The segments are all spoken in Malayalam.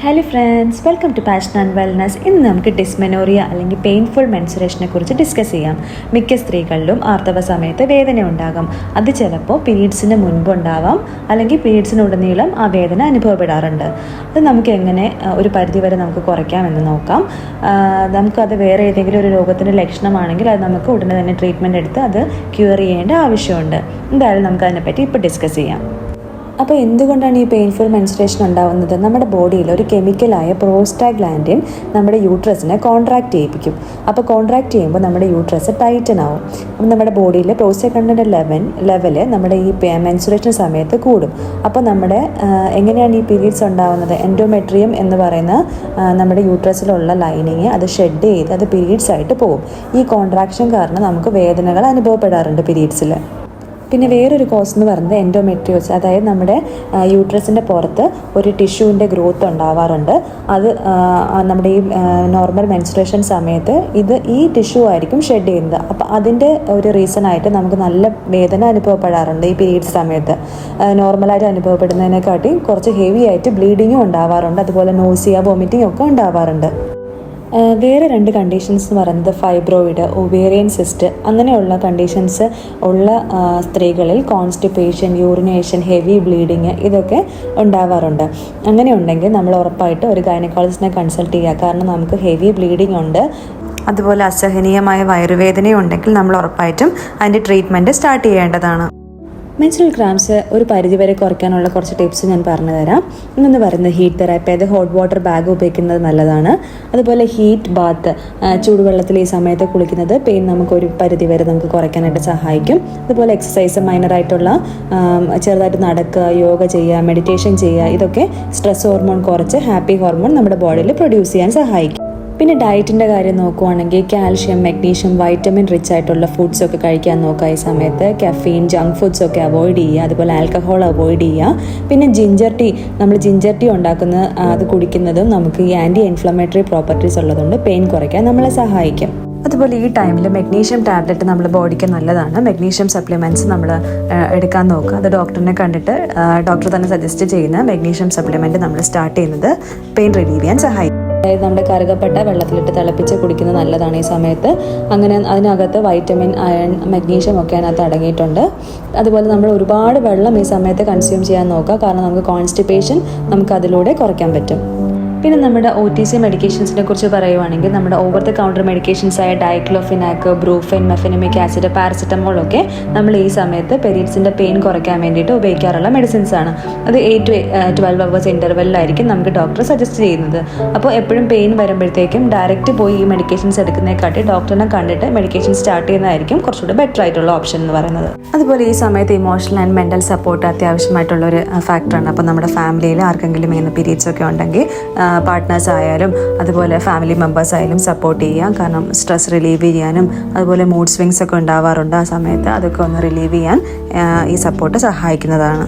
Hello friends welcome to passion and wellness ഇന്ന് നമുക്ക് ഡിസ്മെനോറിയ അല്ലെങ്കിൽ പെയിൻഫുൾ മെൻസുറേഷനെ കുറിച്ച് ഡിസ്കസ് ചെയ്യാം. മിക്ക സ്ത്രീകളിലും ആർത്തവ സമയത്ത് വേദന ഉണ്ടാകും. അത് ചിലപ്പോൾ പീരീഡ്സിന് മുൻപ് ഉണ്ടാവാം അല്ലെങ്കിൽ പീരീഡ്സിനുടനീളം ആ വേദന അനുഭവപ്പെടാറുണ്ട്. അത് നമുക്ക് എങ്ങനെ ഒരു പരിധിവരെ നമുക്ക് കുറയ്ക്കാമെന്ന് നോക്കാം. നമുക്കത് വേറെ ഏതെങ്കിലും ഒരു രോഗത്തിന്റെ ലക്ഷണമാണെങ്കിൽ അത് നമുക്ക് ഉടനെ തന്നെ ട്രീറ്റ്മെന്റ് എടുത്ത് അത് ക്യൂർ ചെയ്യേണ്ട ആവശ്യമുണ്ട്. എന്തായാലും നമുക്ക് അതിനെപ്പറ്റി ഇപ്പോൾ ഡിസ്കസ് ചെയ്യാം. അപ്പോൾ എന്തുകൊണ്ടാണ് ഈ പെയിൻഫുൾ മെൻസ്ട്രേഷൻ ഉണ്ടാവുന്നത്? നമ്മുടെ ബോഡിയിൽ ഒരു കെമിക്കലായ പ്രോസ്റ്റാഗ്ലാൻഡിൻ നമ്മുടെ യൂട്രസിനെ കോൺട്രാക്ട് ചെയ്യിപ്പിക്കും. അപ്പോൾ കോൺട്രാക്ട് ചെയ്യുമ്പോൾ നമ്മുടെ യൂട്രസ് ടൈറ്റൻ ആവും. അപ്പം നമ്മുടെ ബോഡിയിൽ പ്രോസ്റ്റാഗ്ലാൻഡിന്റെ ലെവൻ ലെവൽ നമ്മുടെ ഈ മെൻസുറേഷൻ സമയത്ത് കൂടും. അപ്പോൾ നമ്മുടെ എങ്ങനെയാണ് ഈ പീരീഡ്സ് ഉണ്ടാവുന്നത്? എൻഡോമെട്രിയം എന്ന് പറയുന്ന നമ്മുടെ യൂട്രസിലുള്ള ലൈനിങ് അത് ഷെഡ് ചെയ്ത് അത് പീരീഡ്സ് ആയിട്ട് പോകും. ഈ കോൺട്രാക്ഷൻ കാരണം നമുക്ക് വേദനകൾ അനുഭവപ്പെടാറുണ്ട് പീരീഡ്സിൽ പിന്നെ വേറൊരു കോസ് എന്ന് പറയുന്നത് എൻഡോമെട്രിയോസ് അതായത് നമ്മുടെ യൂട്രസിന്റെ പുറത്ത് ഒരു ടിഷ്യൂവിന്റെ ഗ്രോത്ത് ഉണ്ടാവാറുണ്ട്. അത് നമ്മുടെ ഈ നോർമൽ മെൻസ്ട്രേഷൻ സമയത്ത് ഇത് ഈ ടിഷ്യൂ ആയിരിക്കും ഷെഡ് ചെയ്യുന്നത്. അപ്പോൾ അതിന്റെ ഒരു റീസൺ ആയിട്ട് നമുക്ക് നല്ല വേദന അനുഭവപ്പെടാറുണ്ട് ഈ പീരീഡ്സ് സമയത്ത്. നോർമലായിട്ട് അനുഭവപ്പെടുന്നതിനെക്കാട്ടി കുറച്ച് ഹെവി ആയിട്ട് ബ്ലീഡിങ്ങും ഉണ്ടാവാറുണ്ട്. അതുപോലെ നോസിയ വോമിറ്റിംഗ് ഒക്കെ ഉണ്ടാവാറുണ്ട്. വേറെ രണ്ട് കണ്ടീഷൻസ് എന്ന് പറയുന്നത് ഫൈബ്രോയിഡ് ഒവേറിയൻ സിസ്റ്റ് അങ്ങനെയുള്ള കണ്ടീഷൻസ് ഉള്ള സ്ത്രീകളിൽ കോൺസ്റ്റിപ്പേഷൻ യൂറിനേഷൻ ഹെവി ബ്ലീഡിങ് ഇതൊക്കെ ഉണ്ടാവാറുണ്ട്. അങ്ങനെ ഉണ്ടെങ്കിൽ നമ്മൾ ഉറപ്പായിട്ട് ഒരു ഗൈനക്കോളജിസ്റ്റിനെ കൺസൾട്ട് ചെയ്യുക. കാരണം നമുക്ക് ഹെവി ബ്ലീഡിംഗ് ഉണ്ട്. അതുപോലെ അസഹനീയമായ വയറുവേദനയുണ്ടെങ്കിൽ നമ്മൾ ഉറപ്പായിട്ടും അതിന്റെ ട്രീറ്റ്മെന്റ് സ്റ്റാർട്ട് ചെയ്യേണ്ടതാണ്. മെൻസ്ട്രൽ ക്രാംസ് ഒരു പരിധിവരെ കുറയ്ക്കാനുള്ള കുറച്ച് ടിപ്സ് ഞാൻ പറഞ്ഞു തരാം. ഇന്നെന്ന് പറയുന്നത് ഹീറ്റ് തെറാപ്പി അതായത് ഹോട്ട് വാട്ടർ ബാഗ് ഉപയോഗിക്കുന്നത് നല്ലതാണ്. അതുപോലെ ഹീറ്റ് ബാത്ത് ചൂടുവെള്ളത്തിൽ ഈ സമയത്ത് കുളിക്കുന്നത് പെയിൻ നമുക്ക് ഒരു പരിധി വരെ നമുക്ക് കുറയ്ക്കാനായിട്ട് സഹായിക്കും. അതുപോലെ എക്സസൈസ് മൈനറായിട്ടുള്ള ചെറുതായിട്ട് നടക്കുക യോഗ ചെയ്യുക മെഡിറ്റേഷൻ ചെയ്യുക ഇതൊക്കെ സ്ട്രെസ് ഹോർമോൺ കുറച്ച് ഹാപ്പി ഹോർമോൺ നമ്മുടെ ബോഡിയിൽ പ്രൊഡ്യൂസ് ചെയ്യാൻ സഹായിക്കും. പിന്നെ ഡയറ്റിന്റെ കാര്യം നോക്കുവാണെങ്കിൽ കാൽഷ്യം മഗ്നീഷ്യം വൈറ്റമിൻ റിച്ച് ആയിട്ടുള്ള ഫുഡ്സ് ഒക്കെ കഴിക്കാൻ നോക്കുക ഈ സമയത്ത്. കഫീൻ ജങ്ക് ഫുഡ്സ് ഒക്കെ അവോയ്ഡ് ചെയ്യുക. അതുപോലെ ആൽക്കഹോൾ അവോയ്ഡ് ചെയ്യുക. പിന്നെ ജിഞ്ചർ ടീ നമ്മൾ ജിഞ്ചർ ടീ ഉണ്ടാക്കുന്ന അത് കുടിക്കുന്നതും നമുക്ക് ഈ ആന്റി ഇൻഫ്ലമേറ്ററി പ്രോപ്പർട്ടീസ് ഉള്ളതുകൊണ്ട് പെയിൻ കുറയ്ക്കാൻ നമ്മളെ സഹായിക്കും. അതുപോലെ ഈ ടൈമിൽ മെഗ്നീഷ്യം ടാബ്ലറ്റ് നമ്മുടെ ബോഡിക്ക് നല്ലതാണ്. മെഗ്നീഷ്യം സപ്ലിമെന്റ്സ് നമ്മൾ എടുക്കാൻ നോക്കുക. അത് ഡോക്ടറിനെ കണ്ടിട്ട് ഡോക്ടർ തന്നെ സജസ്റ്റ് ചെയ്യുന്ന മെഗ്നീഷ്യം സപ്ലിമെന്റ് നമ്മൾ സ്റ്റാർട്ട് ചെയ്യുന്നത് പെയിൻ റിലീവ് ചെയ്യാൻ സഹായിക്കും. അതായത് നമ്മുടെ കറുകപ്പെട്ട വെള്ളത്തിലിട്ട് തിളപ്പിച്ച് കുടിക്കുന്നത് നല്ലതാണ് ഈ സമയത്ത്. അങ്ങനെ അതിനകത്ത് വൈറ്റമിൻ അയൺ മഗ്നീഷ്യം ഒക്കെ അതിനകത്ത് അടങ്ങിയിട്ടുണ്ട്. അതുപോലെ നമ്മൾ ഒരുപാട് വെള്ളം ഈ സമയത്ത് കൺസ്യൂം ചെയ്യാൻ നോക്കുക. കാരണം നമുക്ക് കോൺസ്റ്റിപ്പേഷൻ നമുക്ക് അതിലൂടെ കുറയ്ക്കാൻ പറ്റും. പിന്നെ നമ്മുടെ ഒ ടി സി മെഡിക്കേഷൻസിനെ കുറിച്ച് പറയുവാണെങ്കിൽ നമ്മുടെ ഓവർ ദ കൗണ്ടർ മെഡിക്കേഷൻസ് ആയ ഡയക്ലോഫിനാക്ക് ബ്രൂഫെൻ മെഫിനമിക് ആസിഡ് പാരസെറ്റമോൾ ഒക്കെ നമ്മൾ ഈ സമയത്ത് പെരീഡ്സിന്റെ പെയിൻ കുറയ്ക്കാൻ വേണ്ടിയിട്ട് ഉപയോഗിക്കാറുള്ള മെഡിസിൻസ് ആണ്. അത് എയ്റ്റ് ട്വൽവ് അവേഴ്സ് ഇന്റർവെല്ലിലായിരിക്കും നമുക്ക് ഡോക്ടർ സജസ്റ്റ് ചെയ്യുന്നത്. അപ്പോൾ എപ്പോഴും പെയിൻ വരുമ്പോഴത്തേക്കും ഡയറക്റ്റ് പോയി ഈ മെഡിക്കേഷൻസ് എടുക്കുന്നതിനെക്കാട്ടി ഡോക്ടറിനെ കണ്ടിട്ട് മെഡിക്കേഷൻ സ്റ്റാർട്ട് ചെയ്യുന്നതായിരിക്കും കുറച്ചുകൂടി ബെറ്റർ ആയിട്ടുള്ള ഓപ്ഷൻ എന്ന് പറയുന്നത്. അതുപോലെ ഈ സമയത്ത് ഇമോഷണൽ ആൻഡ് മെന്റൽ സപ്പോർട്ട് അത്യാവശ്യമായിട്ടുള്ള ഒരു ഫാക്ടറാണ് അപ്പോൾ നമ്മുടെ ഫാമിലിയിൽ ആർക്കെങ്കിലും ഇങ്ങനെ പീരീഡ്സ് ഒക്കെ ഉണ്ടെങ്കിൽ പാർട്ട്നേഴ്സ് ആയാലും അതുപോലെ ഫാമിലി മെമ്പേഴ്സ് ആയാലും സപ്പോർട്ട് ചെയ്യാം. കാരണം സ്ട്രെസ് റിലീവ് ചെയ്യാനും അതുപോലെ മൂഡ് സ്വിങ്സ് ഒക്കെ ഉണ്ടാവാറുണ്ട് ആ സമയത്ത്. അതൊക്കെ ഒന്ന് റിലീവ് ചെയ്യാൻ ഈ സപ്പോർട്ട് സഹായിക്കുന്നതാണ്.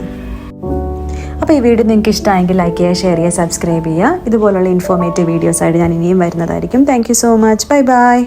അപ്പോൾ ഈ വീഡിയോ നിങ്ങൾക്ക് ഇഷ്ടമായെങ്കിൽ ലൈക്ക് ചെയ്യുക ഷെയർ ചെയ്യുക സബ്സ്ക്രൈബ് ചെയ്യുക. ഇതുപോലുള്ള ഇൻഫോർമേറ്റീവ് വീഡിയോസ് ആയിട്ട് ഞാൻ ഇനിയും വരുന്നതായിരിക്കും. Thank so much bye bye